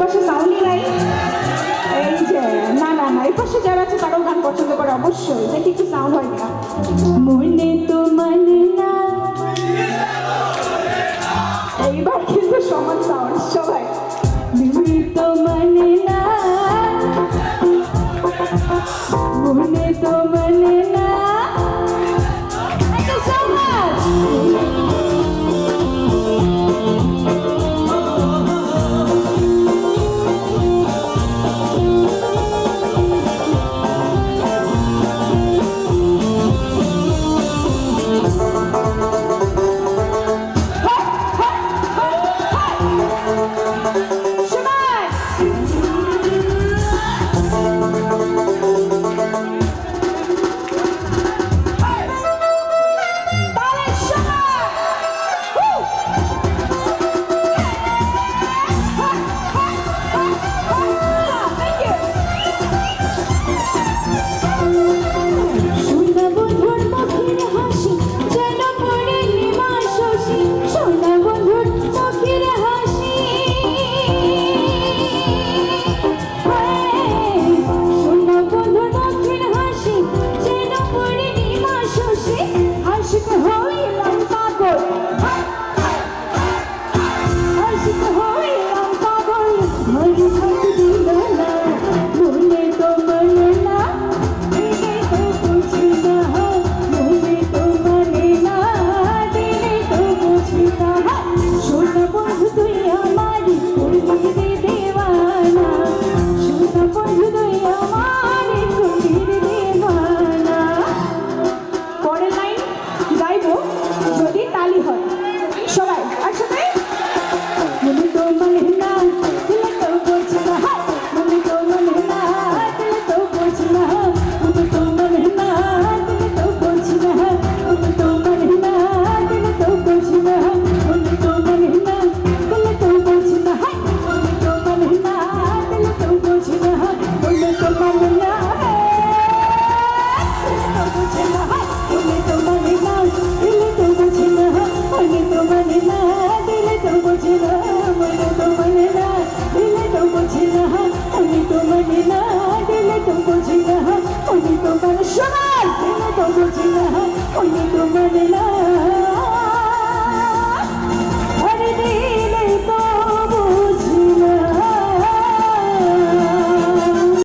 পাশে সাউলি নাই এই যে না না না এই পাশে যারা আছে তারাও গান পছন্দ করে, অবশ্যই। যে কিছু সাউন্ড হয় না মনে তো মানে না। এইবার কিন্তু সমান সাউন্ড সবাই। তো মানে না। মনে তো মানে